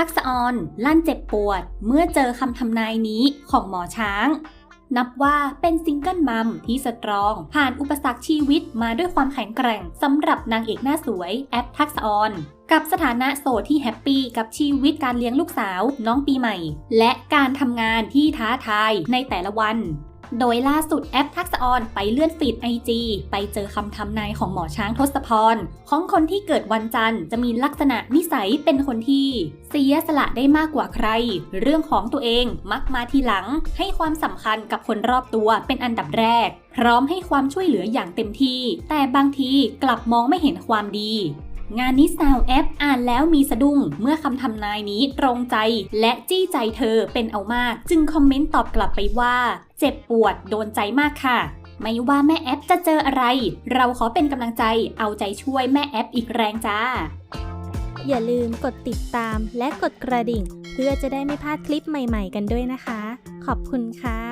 ทักษะออนลั่นเจ็บปวด เมื่อเจอคำทำนายนี้ของหมอช้าง นับว่าเป็นซิงเกิลมัมที่สตรอง ผ่านอุปสรรคชีวิตมาด้วยความแข็งแกร่งสำหรับนางเอกหน้าสวยแอปทักษะออนกับสถานะโสดที่แฮปปี้กับชีวิตการเลี้ยงลูกสาวน้องปีใหม่ และการทำงานที่ท้าทายในแต่ละวัน โดยล่าสุดแอปทักษออนไปเลื่อนฟีดไอจีไปเจอคำทำนายของหมอช้างทศพร ของคนที่เกิดวันจันทร์จะมีลักษณะนิสัยเป็นคนที่ เสียสละได้มากกว่าใคร เรื่องของตัวเองมักมาทีหลัง ให้ความสำคัญกับคนรอบตัวเป็นอันดับแรก พร้อมให้ความช่วยเหลืออย่างเต็มที่ แต่บางทีกลับมองไม่เห็นความดี งานนี้สาวแอปอ่านแล้วมีสะดุ้งเมื่อคำทำนายนี้ตรงใจ และจี้ใจเธอเป็นเอามาก จึงคอมเมนต์ตอบกลับไปว่า เจ็บปวดโดนใจมากค่ะ ไม่ว่าแม่แอปจะเจออะไร เราขอเป็นกำลังใจเอาใจช่วยแม่แอปอีกแรงจ้า อย่าลืมกดติดตามและกดกระดิ่ง เพื่อจะได้ไม่พลาดคลิปใหม่ ๆ กันด้วยนะคะ ขอบคุณค่ะ